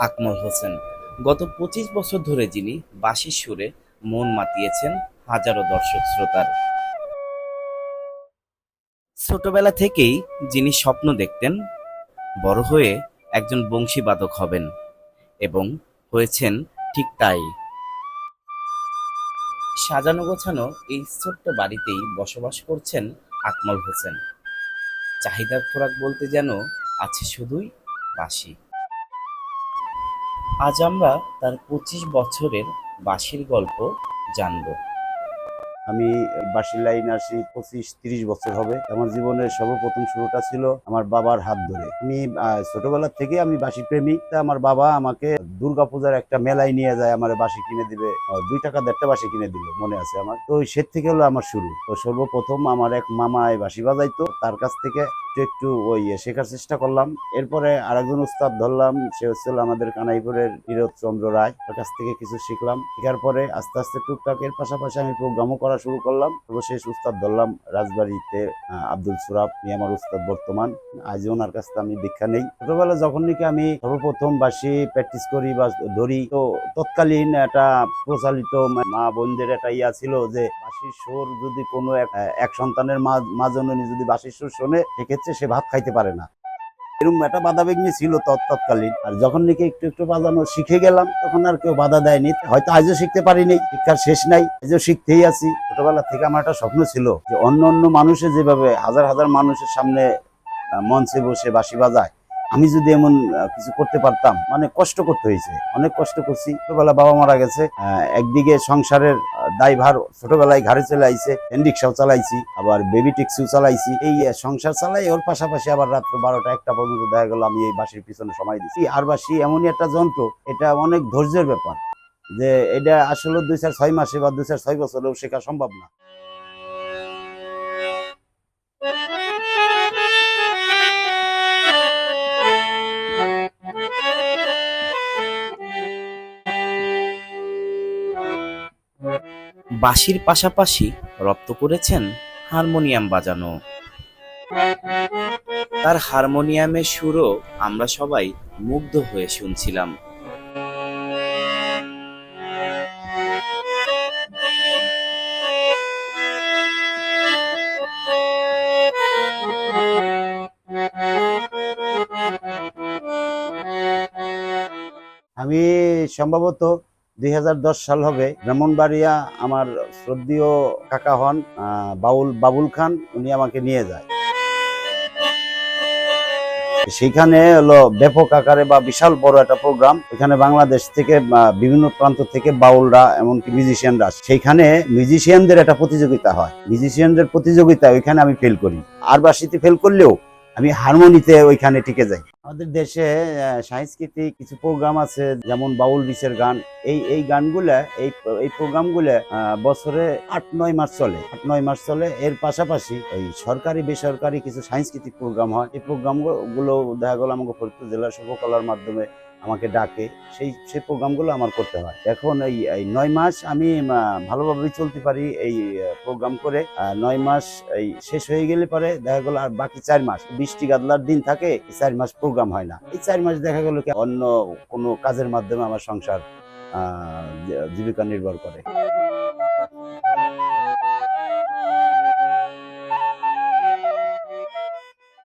আকমল হোসেন। গত পঁচিশ বছর ধরে যিনি বাঁশির সুরে মন মাতিয়েছেন হাজারো দর্শক শ্রোতার। ছোটবেলা থেকেই যিনি স্বপ্ন দেখতেন, বড় হয়ে একজন বংশীবাদক হবেন এবং হয়েছেন ঠিক তাই। সাজানো গোছানো এই ছোট্ট বাড়িতেই বসবাস করছেন আকমল হোসেন। চাহিদার খোরাক বলতে যেন আছে শুধুই বাঁশি। আজ আমরা তার পঁচিশ বছরের বাঁশির গল্প জানব। আমি বাসির লাইন আসি, পঁচিশ, তিরিশ বছর হবে। আমার জীবনের সর্বপ্রথম শুরুটা ছিল আমার বাবার হাত ধরে। আমি ছোটবেলা থেকে আমি বাসি প্রেমিক। তা আমার বাবা আমাকে দুর্গাপূজার একটা মেলায় নিয়ে যায়, আমার বাসি কিনে দিবে। দুই টাকা দেড়টা বাসি কিনে দিল, মনে আছে আমার। তো সে থেকে হলো আমার শুরু। তো সর্বপ্রথম আমার এক মামায় বাসি বাজাইতো। তার কাছ থেকে একটু ওই শেখার চেষ্টা করলাম। এরপরে আরেকজন উস্তাদ ধরলাম, সে হচ্ছিল আমাদের কানাইপুরের হিরত চন্দ্র রায়। তার কাছ থেকে কিছু শিখলাম। শেখার পরে আস্তে আস্তে টুকটাক এর পাশাপাশি আমি প্রোগ্রামও করা শুরু করলাম। সর্বশেষ উস্তাদ ধরলাম রাজবাড়িতে আব্দুল সুরাব, নিয়ে আমার উস্তাদ বর্তমান। আজ ওনার কাছ থেকে আমি দীক্ষা নেই। ছোটবেলা যখন নাকি আমি সর্বপ্রথম বাসি প্র্যাকটিস করি বা ধরি, তো তৎকালীন একটা প্রচালিত মা বোনদের একটা ইয়া ছিল যে বাসির সুর যদি কোনো এক সন্তানের মা জননী যদি বাসির সুর শোনে, সেক্ষেত্রে সে ভাত খাইতে পারে না। এরকম একটা বাধা বিঘ্নি ছিল তৎ- তৎকালীন। আর যখন নাকি একটু একটু বাজানো শিখে গেলাম, তখন আর কেউ বাধা দেয়নি। হয়তো আজও শিখতে পারিনি, শিক্ষার শেষ নাই। আজও শিখতেই আছি। ছোটবেলা থেকে আমার একটা স্বপ্ন ছিল যে অন্য অন্য মানুষে যেভাবে হাজার হাজার মানুষের সামনে মঞ্চে বসে বাসি বাজায় আমি যদি এমন কিছু করতে পারতাম মানে কষ্ট করতে হয়েছে। অনেক কষ্ট করছি। ছোটবেলা বাবা মারা গেছে একদিকে সংসারের দায়ভার ছোটবেলায় ঘাড়ে চলে আইছে হ্যান্ড রিক্সাও চালাইছি, আবার বেবি ট্যাক্সিও চালাইছি। এই সংসার চালাই, ওর পাশাপাশি আবার রাত্র বারোটা একটা পর্যন্ত দেখা গেল, আমি এই বাসির পিছনে সময় দিচ্ছি আর বাঁশি এমনই একটা যন্ত্র, এটা অনেক ধৈর্যের ব্যাপার, যে এটা আসলে দুই চার ছয় মাসে বা দুই চার ছয় বছরেও শেখা সম্ভব না। বাঁশির পাশাপাশি রপ্ত করেছেন হারমোনিয়াম বাজানো। তার হারমোনিয়ামের সুরও আমরা সবাই মুগ্ধ হয়ে শুনছিলাম। আমি সম্ভবত দুই হাজার দশ সাল হবে। ব্রাহ্মণবাড়িয়া আমার শ্রদ্ধীয় কাকা হন বাউল, বাবুল খান, উনি আমাকে নিয়ে যায়। সেখানে হলো ব্যাপক আকারে বা বিশাল বড় একটা প্রোগ্রাম। এখানে বাংলাদেশ থেকে বিভিন্ন প্রান্ত থেকে বাউলরা, এমনকি মিউজিশিয়ানরা। সেইখানে মিউজিশিয়ানদের একটা প্রতিযোগিতা হয়। মিউজিশিয়ানদের প্রতিযোগিতা ওইখানে আমি ফেল করি। আর বাসিতে ফেল করলেও আমি হারমোনিতে ওইখানে টিকে যাই। আমাদের দেশে সাংস্কৃতিক কিছু প্রোগ্রাম আছে, যেমন বাউল বিশের গান। এই এই গানগুলো, এই এই প্রোগ্রামগুলো বছরে আট, নয় মাস চলে। আট, নয় মাস চলে। এর পাশাপাশি এই সরকারি, বেসরকারি কিছু সাংস্কৃতিক প্রোগ্রাম হয়। এই প্রোগ্রামগুলো দেখা গেল আমাকে ফরিদপুর জেলার শিল্পকলার মাধ্যমে আমাকে ডাকে, সেই সেই প্রোগ্রামগুলো আমার করতে হয়। এখন এই এই নয় মাস আমি ভালোভাবে ভালোভাবেই চলতে পারি এই প্রোগ্রাম করে। নয় মাস এই শেষ হয়ে গেলে পরে দেখা গেলো আর বাকি চার মাস, বৃষ্টি গাদলার দিন থাকে চার মাস প্রোগ্রাম হয় না। এই চার মাস দেখা গেলো অন্য কোনো কাজের মাধ্যমে আমার সংসার জীবিকা নির্ভর করে।